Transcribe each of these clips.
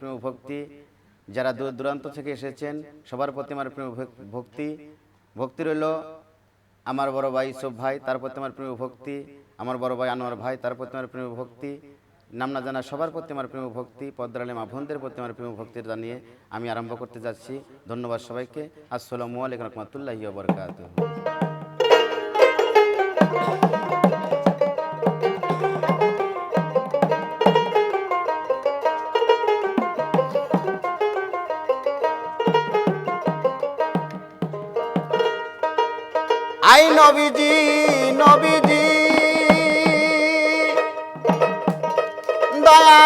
প্রেম ভক্তি যারা দূর দূরান্ত থেকে এসেছেন, সবার প্রতি আমার প্রেম ভক্তি ভক্তি রইল আমার বড় ভাই সব ভাই, তার প্রতি আমার প্রেম ভক্তি আমার বড় ভাই আনোয়ার ভাই, তার প্রতি আমার প্রেম ভক্তি নাম না জানা সবার প্রতি আমার প্রেম ভক্তি পদ্মারালী মা বোনদের প্রতি আমার প্রেম ভক্তি জানিয়ে আমি আরম্ভ করতে যাচ্ছি। ধন্যবাদ সবাইকে। আসসালামু আলাইকুম রহমতুল্লাহি বরকাত আই নবীজি নবীজি। দয়া।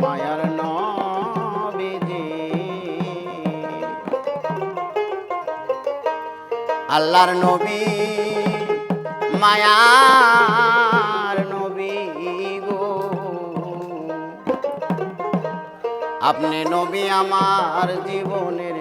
মায়ার নবীজি। আল্লাহর নবী আপনি নবী আমার জীবনে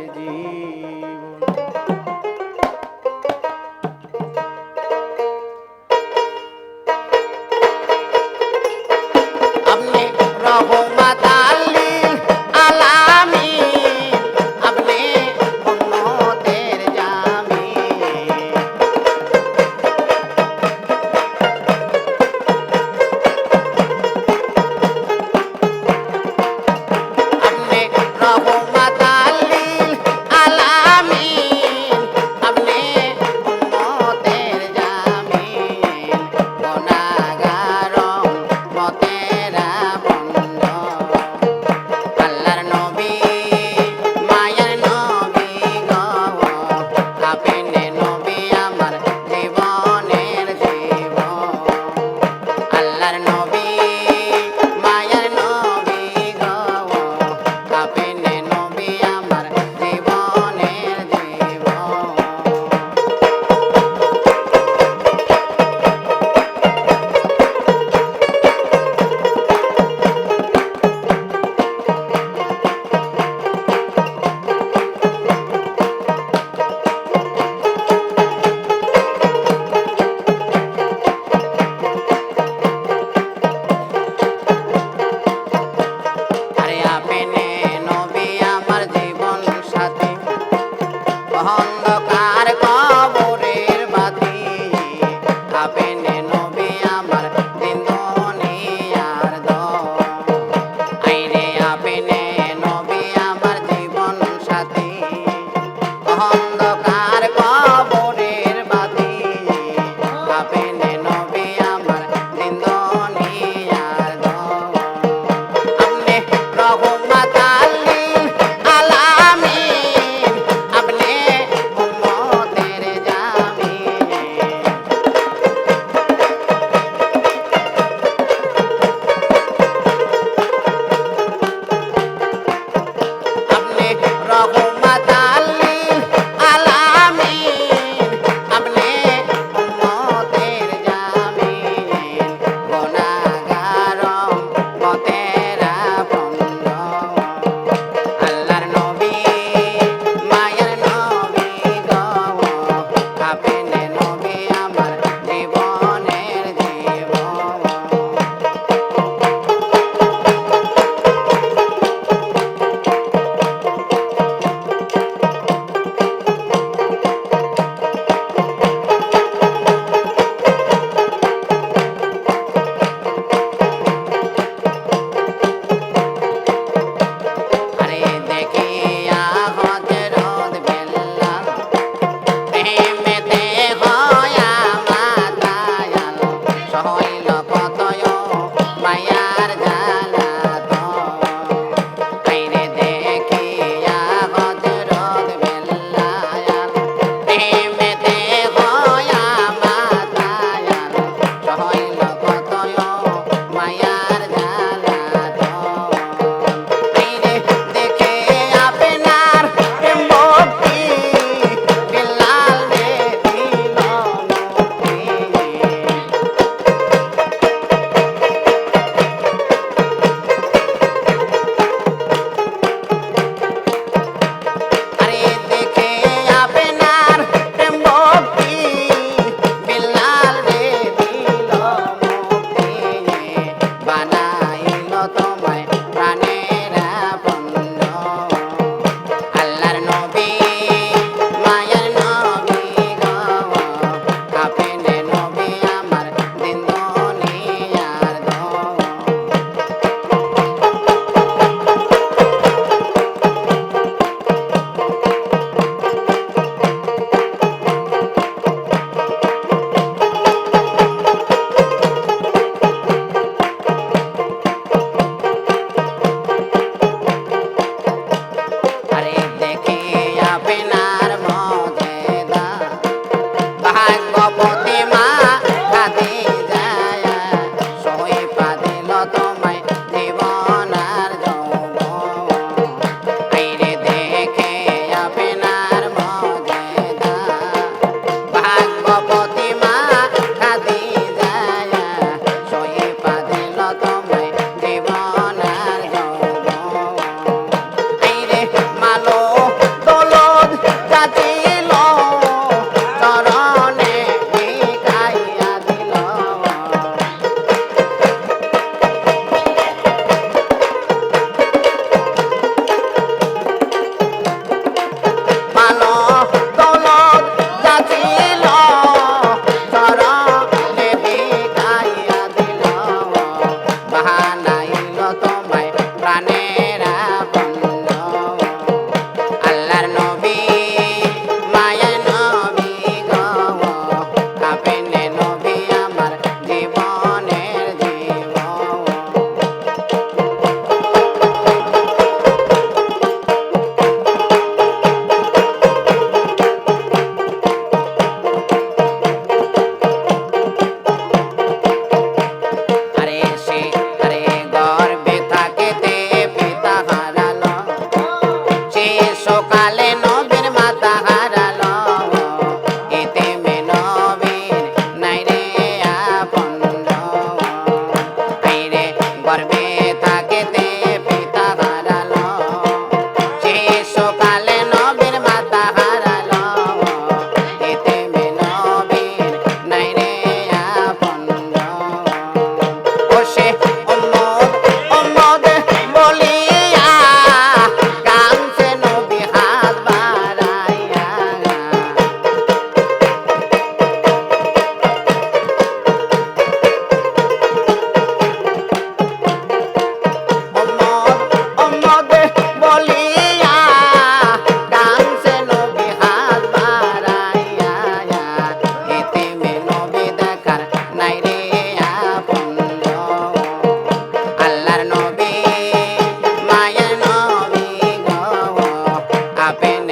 সকালে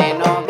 I know.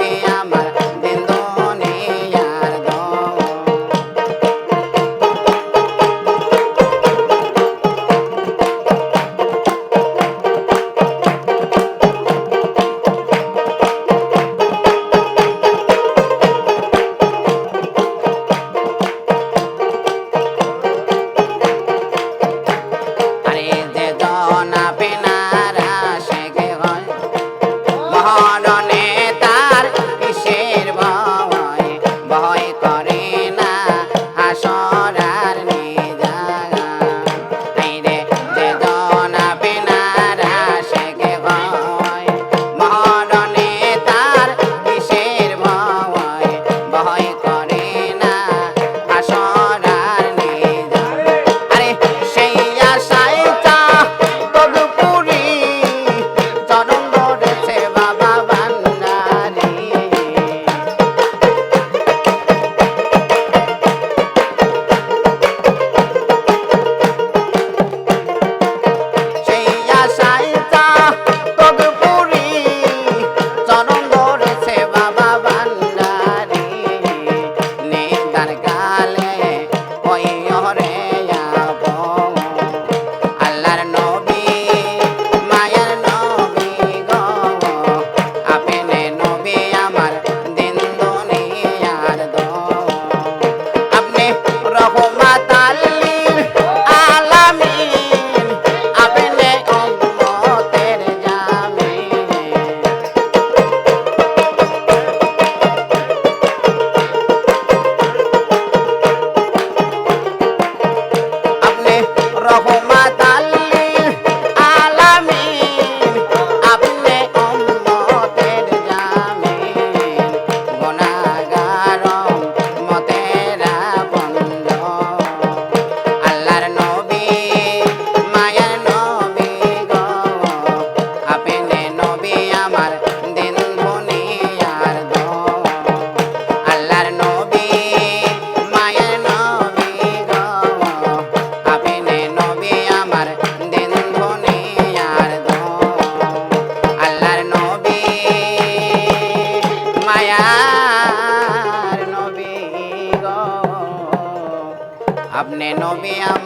নবী